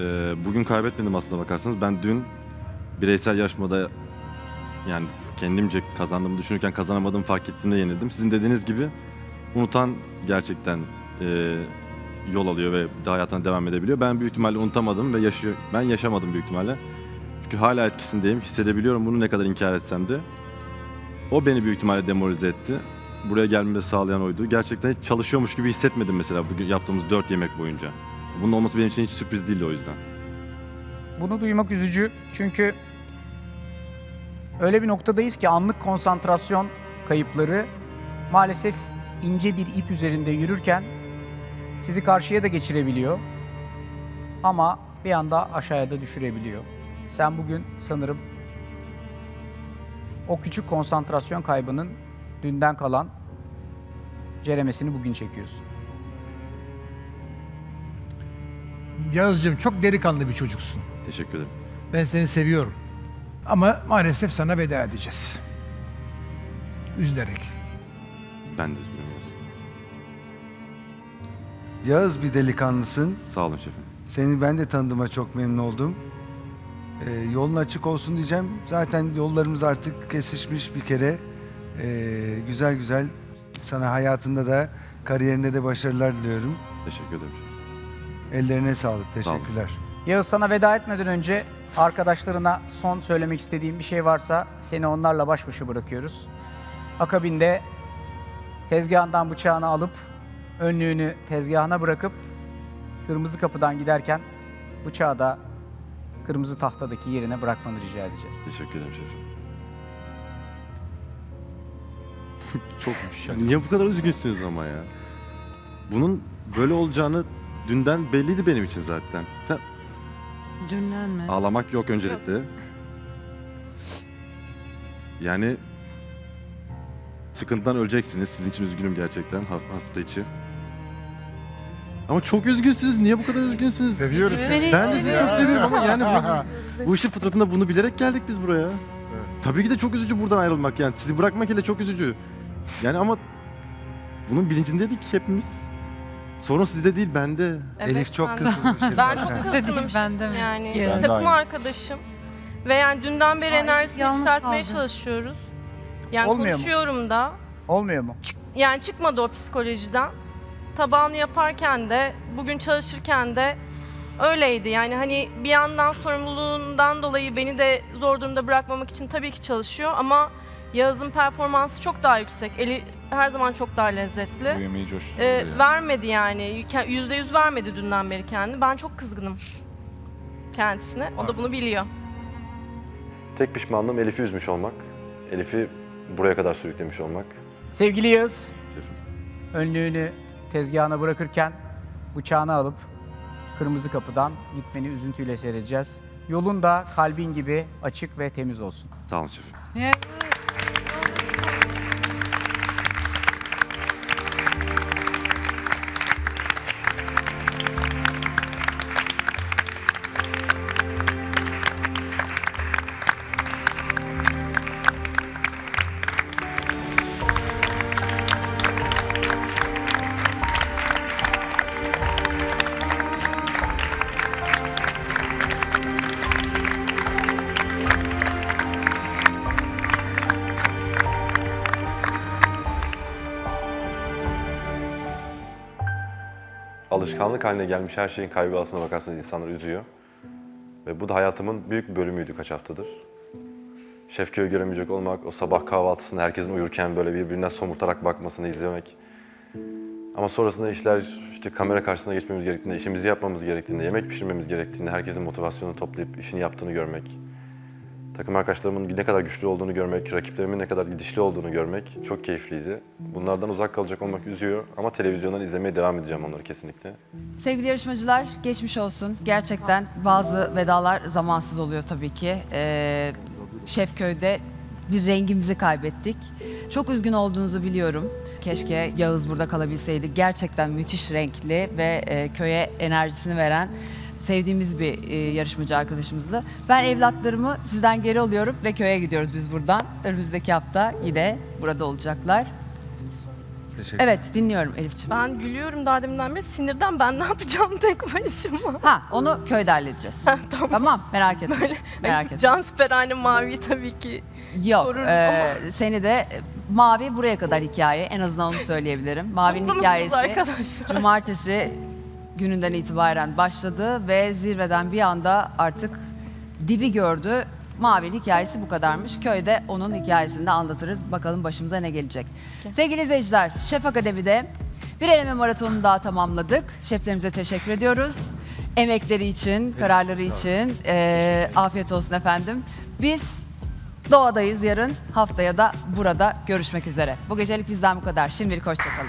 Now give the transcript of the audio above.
Ee, bugün kaybetmedim aslında bakarsanız. Ben dün bireysel yarışmada yani kendimce kazandığımı düşünürken kazanamadığımı fark ettiğimde yenildim. Sizin dediğiniz gibi unutan gerçekten e, yol alıyor ve daha hayatına devam edebiliyor. Ben büyük ihtimalle unutamadım ve yaşıyor. Ben yaşamadım büyük ihtimalle. Çünkü hala etkisindeyim. Hissedebiliyorum bunu ne kadar inkar etsem de. O beni büyük ihtimalle demoralize etti. Buraya gelmemi sağlayan oydu. Gerçekten hiç çalışıyormuş gibi hissetmedim mesela bugün yaptığımız dört yemek boyunca. Bunun olması benim için hiç sürpriz değildi o yüzden. Bunu duymak üzücü çünkü öyle bir noktadayız ki anlık konsantrasyon kayıpları maalesef ince bir ip üzerinde yürürken sizi karşıya da geçirebiliyor ama bir anda aşağıya da düşürebiliyor. Sen bugün sanırım o küçük konsantrasyon kaybının dünden kalan ceremesini bugün çekiyorsun. Yağız'cığım çok delikanlı bir çocuksun. Teşekkür ederim. Ben seni seviyorum. Ama maalesef sana veda edeceğiz. Üzülerek. Ben de üzgünüm. Yağız. Yağız bir delikanlısın. Sağ olun şefim. Seni ben de tanıdığıma çok memnun oldum. Ee, yolun açık olsun diyeceğim. Zaten yollarımız artık kesişmiş bir kere. Ee, güzel güzel sana hayatında da kariyerinde de başarılar diliyorum. Teşekkür ederim şefim. Ellerine sağlık. Teşekkürler. Yağız sana veda etmeden önce arkadaşlarına son söylemek istediğim bir şey varsa seni onlarla baş başa bırakıyoruz. Akabinde tezgahından bıçağını alıp önlüğünü tezgahına bırakıp kırmızı kapıdan giderken bıçağı da kırmızı tahtadaki yerine bırakmanı rica edeceğiz. Teşekkür ederim şefim. Çok Niye bu kadar üzgünsünüz ama ya? Bunun böyle olacağını dünden belliydi benim için zaten. Sen Dünden mi? ağlamak yok öncelikle. Yani sıkıntıdan öleceksiniz. Sizin için üzgünüm gerçekten haf- hafta içi. Ama çok üzgünsünüz. Niye bu kadar üzgünsünüz? Seviyoruz seni. Ben de sizi çok seviyorum ama yani bu, bu işin fıtratında bunu bilerek geldik biz buraya. Tabii ki de çok üzücü buradan ayrılmak yani. Sizi bırakmak ile çok üzücü. Yani ama bunun bilincindeydik hepimiz. Sorun sizde değil bende. Elif Evet, çok ben- kızgın. Ben çok kızgınım Ben de mi? yani. Ben de takım aynı. arkadaşım. Ve yani dünden beri Ay, enerjisini yalnız yükseltmeye kaldım. çalışıyoruz. Yani Olmuyor mu? konuşuyorum da. Olmuyor mu? Yani çıkmadı o psikolojiden. Tabağını yaparken de, bugün çalışırken de öyleydi. Yani hani bir yandan sorumluluğundan dolayı beni de zor durumda bırakmamak için tabii ki çalışıyor ama Yağız'ın performansı çok daha yüksek. Eli her zaman çok daha lezzetli. Bu yemeği coşturuyor Ee, ya. vermedi yani. Yüzde yüz vermedi dünden beri kendi. Ben çok kızgınım kendisine. O da bunu biliyor. Tek pişmanlığım Elif'i üzmüş olmak. Elif'i buraya kadar sürüklemiş olmak. Sevgili Yağız, önlüğünü tezgahına bırakırken bıçağını alıp kırmızı kapıdan gitmeni üzüntüyle seyredeceğiz. Yolun da kalbin gibi açık ve temiz olsun. Sağ olun şefim. Alışkanlık haline gelmiş her şeyin kaybı aslına bakarsanız insanları üzüyor. Ve bu da hayatımın büyük bir bölümüydü kaç haftadır. Şefköy'ü göremeyecek olmak, o sabah kahvaltısında herkesin uyurken böyle birbirinden somurtarak bakmasını izlemek. Ama sonrasında işler işte kamera karşısına geçmemiz gerektiğinde, işimizi yapmamız gerektiğinde, yemek pişirmemiz gerektiğinde herkesin motivasyonunu toplayıp işini yaptığını görmek. Takım arkadaşlarımın ne kadar güçlü olduğunu görmek, rakiplerimin ne kadar gidişli olduğunu görmek çok keyifliydi. Bunlardan uzak kalacak olmak üzüyor ama televizyondan izlemeye devam edeceğim onları kesinlikle. Sevgili yarışmacılar geçmiş olsun. Gerçekten bazı vedalar zamansız oluyor tabii ki. Ee, Şefköy'de bir rengimizi kaybettik. Çok üzgün olduğunuzu biliyorum. Keşke Yağız burada kalabilseydi. Gerçekten müthiş renkli ve e, köye enerjisini veren sevdiğimiz bir e, yarışmacı arkadaşımızdı. Ben evlatlarımı sizden geri alıyorum ve köye gidiyoruz biz buradan. Önümüzdeki hafta yine burada olacaklar. Teşekkür Evet dinliyorum Elif'ciğim. Ben gülüyorum daha deminden beri sinirden ben ne yapacağım tek başıma. Ha onu köyde halledeceğiz. tamam. tamam merak etme. merak etme. Can Siperhane Mavi tabii ki. Yok e, seni de e, Mavi buraya kadar hikaye en azından onu söyleyebilirim. Mavi'nin Mutlu musunuz hikayesi arkadaşlar? cumartesi gününden itibaren başladı ve zirveden bir anda artık dibi gördü. Mavi'nin hikayesi bu kadarmış. Köyde onun hikayesini de anlatırız. Bakalım başımıza ne gelecek. Sevgili izleyiciler, Şef Akademi'de bir eleme maratonunu daha tamamladık. Şeflerimize teşekkür ediyoruz. Emekleri için, kararları için eee, afiyet olsun efendim. Biz doğadayız yarın. Haftaya da burada görüşmek üzere. Bu gecelik bizden bu kadar. Şimdilik hoşçakalın.